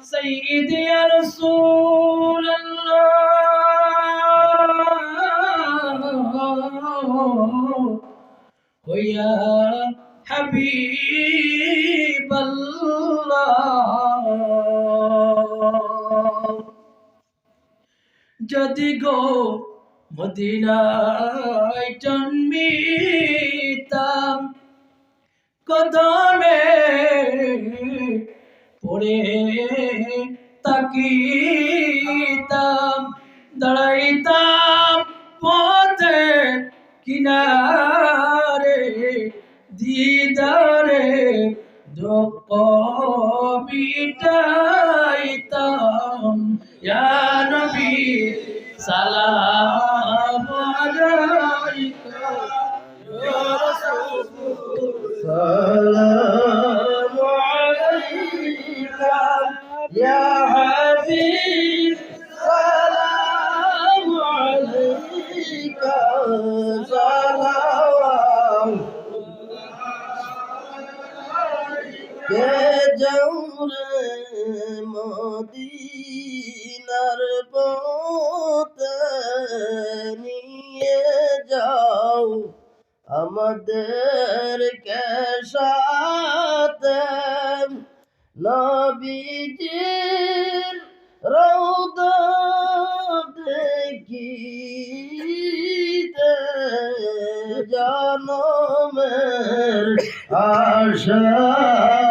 سيدي يا رسول الله ويا حبيب الله যদি গো মদিনায় জন্মিতাম কদমে পড়ে তাকিতাম দাঁড়াইতাম পথে কিনারে দিদারে দুঃখ মিটাইতাম। নবী সালাম কে জৌরে মদিনার পথে নিয়ে যাও আমাদের সাথে। নবীজির রৌদ দেখিতে জনমের আশায়ন্তরে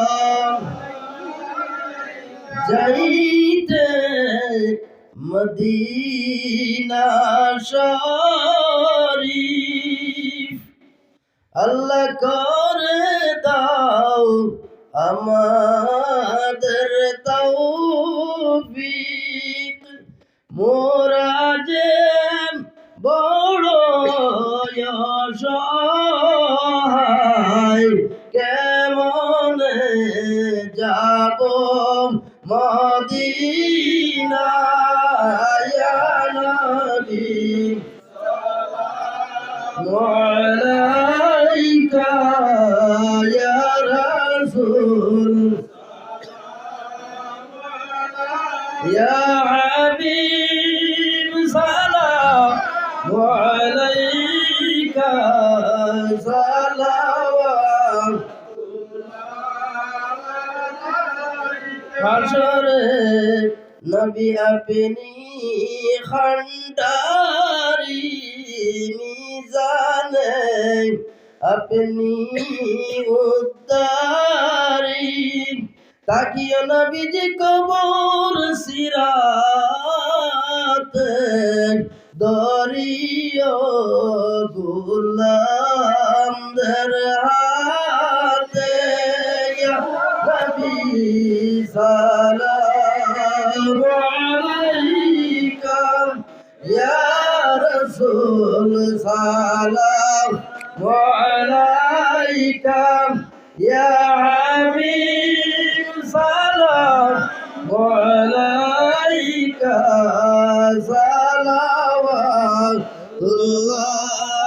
যাইতে মদিনা শরীফ আল্লাহ করে দাও আমাদের তৌফিক মোরা যে علينا يا نبي وعليك يا رسول يا حبيب سلام عليك سلام حشرك নবী আপনি খন্ডারি মিজানে, আপনি উদ্দারি। তাকিও নবীজি কবর সিরাত, দরিও গুলামদের হাতে। নবী সালাম আলাইকা ইয়া হাবিব সালাম আলাইকা সালাওয়াতুল্লাহ আলাইকা ইয়া